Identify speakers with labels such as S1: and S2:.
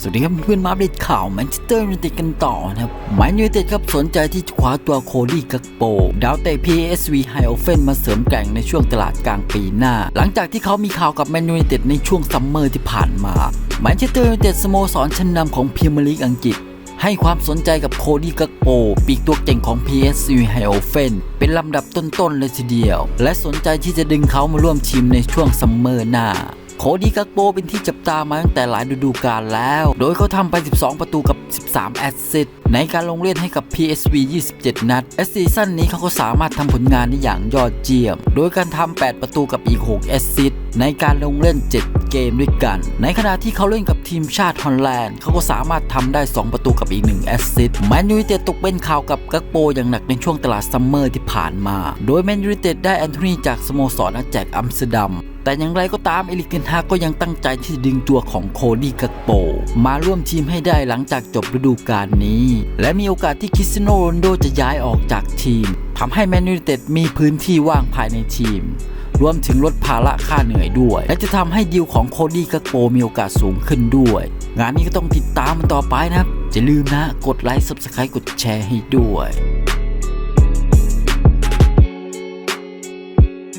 S1: สวัสดีครับเพื่อนมาอัปเดตข่าวแมนเชสเตอร์ยูไนเต็ดกันต่อนะครับแมนยูไนเต็ดครับสนใจที่จะคว้าตัวโคดี้กักโป ดาวเตะ PSV ไฮโอเฟนมาเสริมแกร่งในช่วงตลาดกลางปีหน้า หลังจากที่เขามีข่าวกับแมนยูไนเต็ดในช่วงซัมเมอร์ที่ผ่านมาแมนเชสเตอร์ยูไนเต็ดสโมสรชั้นนำของพรีเมียร์ลีกอังกฤษให้ความสนใจกับโคดี้กักโป ปีกตัวเก่งของ PSV ไฮโอเฟนเป็นลำดับต้นๆเลยทีเดียว และสนใจที่จะดึงเขามาร่วมทีมในช่วงซัมเมอร์หน้า โคดีกักโปเป็นที่จับตามาตั้งแต่หลายฤดูกาลแล้ว โดยเขาทำไป 12 ประตูกับ 13 แอสซิสต์ในการลงเล่นให้กับ PSV 27 นัดและซีซั่นนี้เขาก็สามารถทำผลงานได้อย่างยอดเยี่ยม โดยการทำ 8 ประตูกับอีก 6 แอสซิสต์ในการลงเล่น 7 เกมด้วยกัน ในขณะที่เขาเล่นกับทีมชาติฮอลแลนด์เขาก็สามารถทำได้ 2 ประตูกับอีก 1 แอสซิสต์แมนยูเต็ดตกเป็นข่าวกับกักโปอย่างหนักในช่วงตลาดซัมเมอร์ที่ผ่านมา โดยแมนยูเต็ดได้แอนโทนีจากสโมสรอาแจกอัมสเตอร์ดัม แต่อย่างไรก็ตามเอลิกเทนฮาก็ยังตั้งใจที่จะดึงตัวของโคดี้กักโป มาร่วมทีมให้ได้หลังจากจบฤดูกาลนี้ และมีโอกาสที่คริสโนโรนโดจะย้ายออกจากทีมทำให้แมนยูเต็ดมีพื้นที่ว่างภายในทีมรวมถึงลดภาระค่าเหนื่อยด้วย และจะทำให้ดีลของโคดี้กักโปมีโอกาสสูงขึ้นด้วย งานนี้ก็ต้องติดตามมันต่อไปนะครับอย่าลืมนะ กดไลค์ Subscribe กดแชร์ให้ด้วย